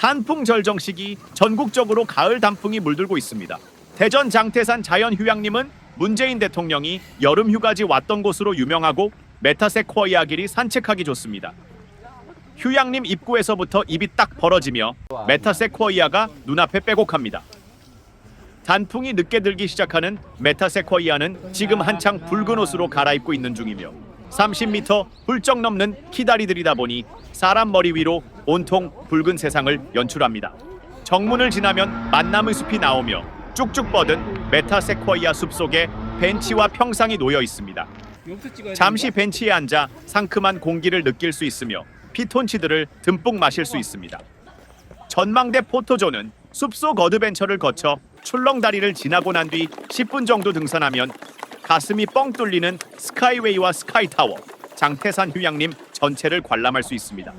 단풍 절정 시기 전국적으로 가을 단풍이 물들고 있습니다. 대전 장태산 자연휴양림은 문재인 대통령이 여름 휴가지 왔던 곳으로 유명하고 메타세코이아 길이 산책하기 좋습니다. 휴양림 입구에서부터 입이 딱 벌어지며 메타세코이아가 눈앞에 빼곡합니다. 단풍이 늦게 들기 시작하는 메타세코이아는 지금 한창 붉은 옷으로 갈아입고 있는 중이며 30m 훌쩍 넘는 키다리들이다 보니 사람 머리 위로 온통 붉은 세상을 연출합니다. 정문을 지나면 만나무 숲이 나오며 쭉쭉 뻗은 메타세코이아 숲 속에 벤치와 평상이 놓여 있습니다. 잠시 벤치에 앉아 상큼한 공기를 느낄 수 있으며 피톤치드를 듬뿍 마실 수 있습니다. 전망대 포토존은 숲속 어드벤처를 거쳐 출렁다리를 지나고 난 뒤 10분 정도 등산하면 가슴이 뻥 뚫리는 스카이웨이와 스카이타워, 장태산 휴양림 전체를 관람할 수 있습니다.